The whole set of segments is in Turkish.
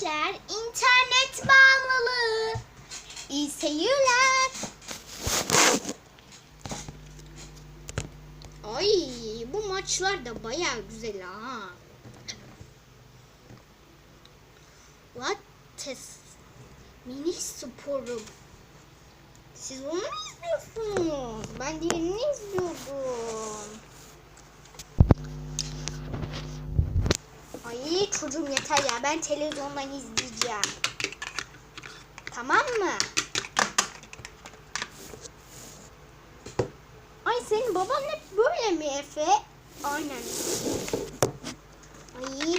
gençler internet bağımlılığı. İyi seyirler. Ay bu maçlar da baya güzel ha. What is mini sporum? Siz onu mu izliyorsunuz? Ben diğerini izliyordum. Ay çocuğum yeter ya ben televizyondan izleyeceğim. Tamam mı? Ay senin baban hep böyle mi Efe? Aynen. Ay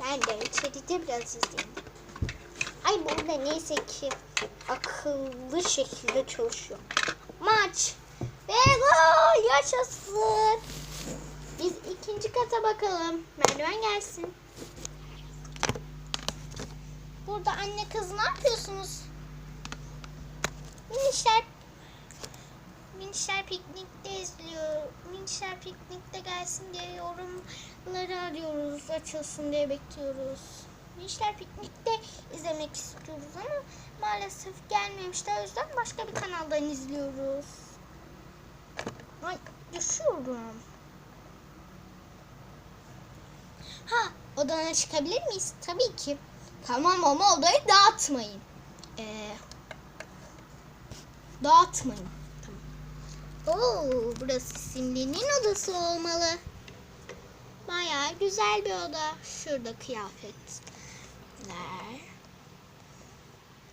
ben de içeride biraz izleyeyim. Ay burada neyse ki akıllı şekilde çalışıyor. Maç. Ve gol yaşasın. İkinci kata bakalım. Merdiven gelsin. Burada anne kız ne yapıyorsunuz? Minişler Minişler piknikte izliyor. Minişler piknikte gelsin diye yorumları arıyoruz. Açılsın diye bekliyoruz. Minişler piknikte izlemek istiyoruz ama maalesef gelmemişler. O yüzden başka bir kanaldan izliyoruz. Ay düşüyorum. Ha odana çıkabilir miyiz? Tabii ki. Tamam ama odayı dağıtmayın. Ee, dağıtmayın. Tamam. Oo, burası Simli'nin odası olmalı. Bayağı güzel bir oda. Şurada kıyafetler.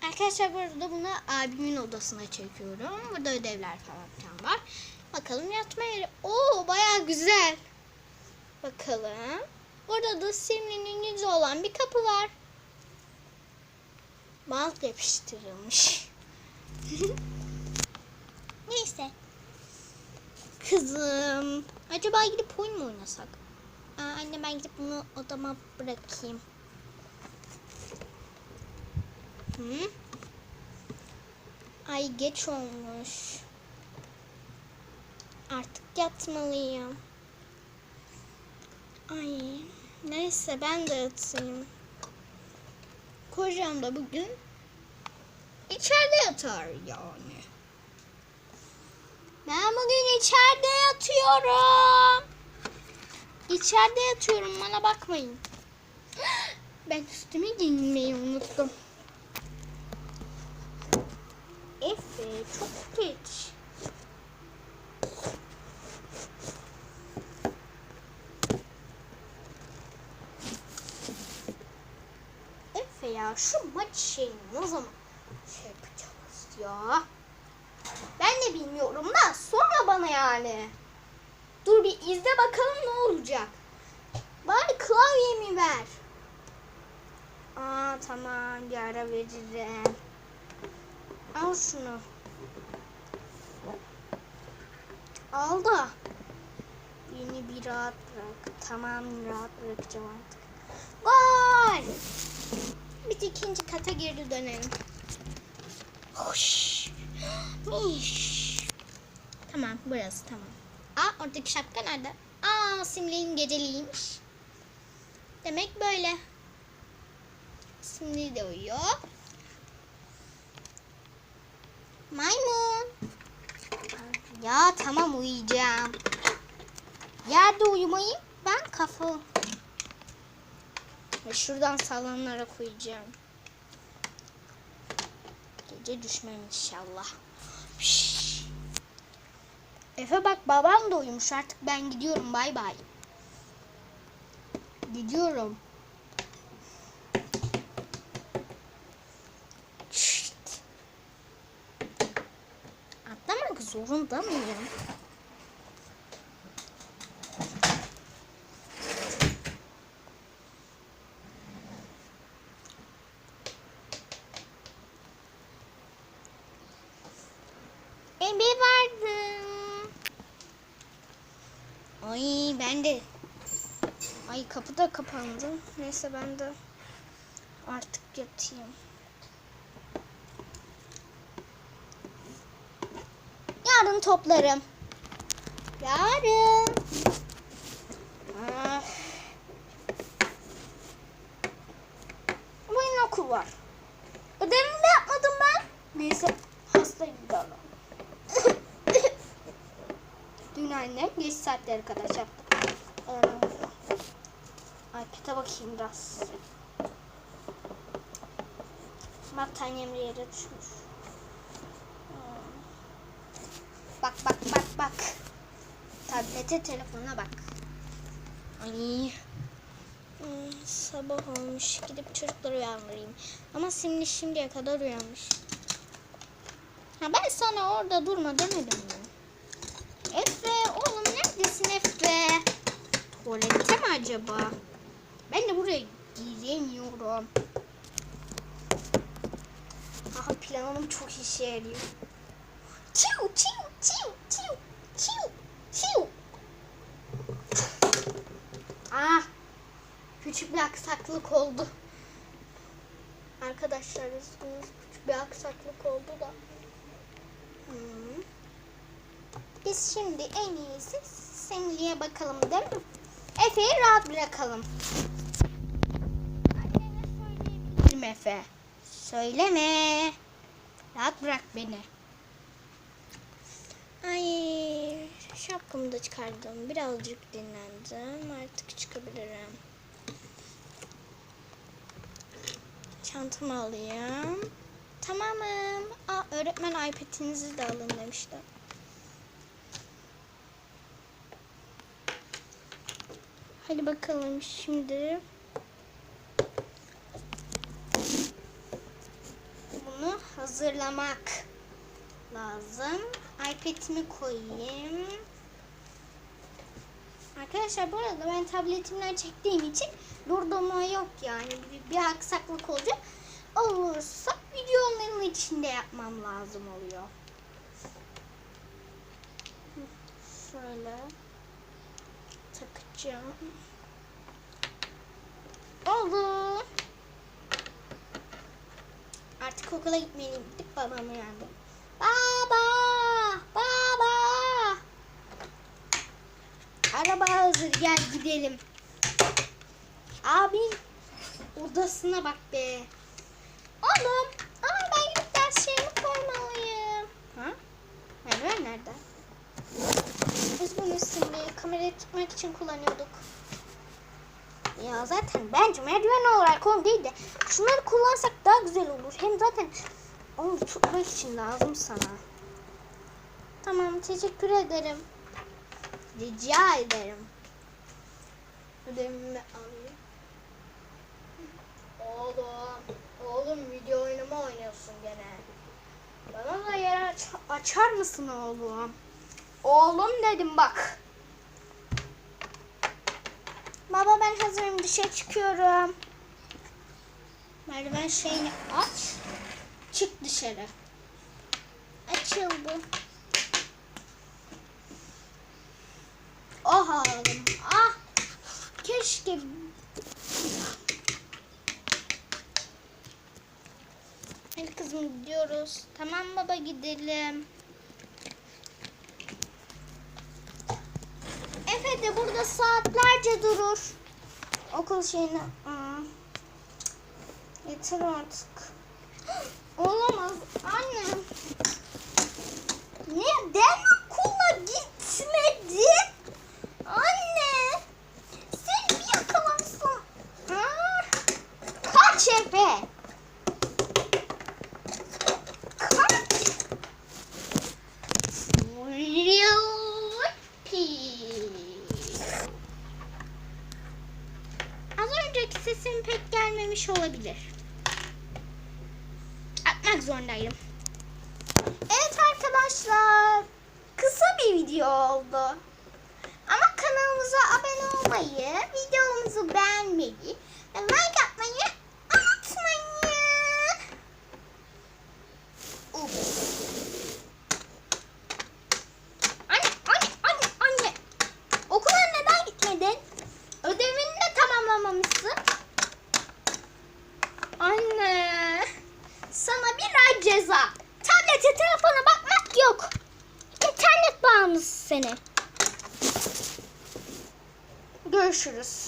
Arkadaşlar burada bunu abimin odasına çekiyorum. Burada ödevler falan var. Bakalım yatma yeri. Oo bayağı güzel. Bakalım. Burada da Simli'nin yüzü olan bir kapı var. Bant yapıştırılmış. Neyse. Kızım. Acaba gidip oyun mu oynasak? Aa, anne ben gidip bunu odama bırakayım. Hı? Ay geç olmuş. Artık yatmalıyım. Ay neyse ben de yatayım. Kocam da bugün içeride yatar yani. Ben bugün içeride yatıyorum. İçeride yatıyorum bana bakmayın. Ben üstümü giyinmeyi unuttum. Efe çok geç. Efe şu maç şeyini ne zaman şey yapacağız ya? Ben de bilmiyorum da sonra bana yani. Dur bir izle bakalım ne olacak. Bari klavyemi ver. Aa tamam bir ara veririm. Al şunu. Al da. Beni bir rahat bırak. Tamam rahat bırakacağım artık. Gol! Biz ikinci kata geri dönelim. Hoş. Miş. Tamam burası tamam. Aa oradaki şapka nerede? Aa simliğin geceliymiş. Demek böyle. Simli de uyuyor. Maymun. Ya tamam uyuyacağım. Yerde uyumayı ben kafa. Ve şuradan salonlara koyacağım. Gece düşmem inşallah. Şşş. Efe bak babam da uyumuş artık ben gidiyorum bay bay. Gidiyorum. Şşt. Atlamak zorunda mıyım? Ebe vardım. Ay ben de. Ay kapı da kapandı. Neyse ben de artık yatayım. Yarın toplarım. Yarın. Ah. Bu okul var. Ödevimi de yapmadım ben. Neyse hastayım davrandım. Dün annem geç saatlere kadar yaptı. Ee, iPad'e bakayım biraz. Battaniyem yere düşmüş. Hmm. Bak bak bak bak. Tablete telefona bak. Ay. Hmm, sabah olmuş. Gidip çocukları uyandırayım. Ama şimdi şimdiye kadar uyanmış. Ha ben sana orada durma demedim mi? Efe oğlum neredesin Efe? Tuvalette mi acaba? Ben de buraya giremiyorum. Aha planım çok işe yarıyor. Çiu çiu çiu çiu çiu çiu. Ah küçük bir aksaklık oldu. Arkadaşlar üzgünüz küçük bir aksaklık oldu da. Hmm. Biz şimdi en iyisi Semli'ye bakalım değil mi? Efe'yi rahat bırakalım. Annene Efe. Söyleme. Rahat bırak beni. Ay şapkamı da çıkardım. Birazcık dinlendim. Artık çıkabilirim. Çantamı alayım. Tamamım. Aa, öğretmen iPad'inizi de alın demişti. Hadi bakalım şimdi. Bunu hazırlamak lazım. iPad'imi koyayım. Arkadaşlar bu arada ben tabletimden çektiğim için durdurma yok yani. Bir, bir aksaklık olacak. Olursa videonun içinde yapmam lazım oluyor. Şöyle takacağım. Oldu. Artık okula gitmeliyim. Gidip babamı uyandım. Baba! Baba! Araba hazır gel gidelim. Abi odasına bak be. Oğlum. Aa ben gidip ders şeyimi koymalıyım. Ha? Merdiven nerede? Üzgünüz şimdi kamerayı tutmak için kullanıyorduk. Ya zaten bence merdiven olarak onu değil de şunları kullansak daha güzel olur. Hem zaten onu tutmak için lazım sana. Tamam teşekkür ederim. Rica ederim. Ödevimi alayım. Oğlum, oğlum video oyunu mu oynuyorsun gene? Bana da yer aç- açar mısın oğlum? Oğlum dedim bak. Baba ben hazırım dışarı çıkıyorum. Merdiven şeyini aç. Çık dışarı. Açıldı. Oh oğlum. Ah. Keşke Hadi kızım gidiyoruz. Tamam baba gidelim. De burada saatlerce durur. Okul şeyine. Aa. Yeter artık. Olamaz. Annem. Neden okula gitmedin? Anne. Sen bir yakalamışsın. Aa. Kaç Efe. Kaç. Az önceki sesim pek gelmemiş olabilir. Atmak zorundayım. Evet arkadaşlar. Kısa bir video oldu. Ama kanalımıza abone olmayı, videomuzu beğenmeyi ve like atmayı unutmayın. Uf. Anne, anne, anne, anne. Okula neden gitmedin? Ödevini de tamamlamamışsın. Anne. Sana bir ay ceza. Tablete, telefona bakmak yok. Seni. Görüşürüz.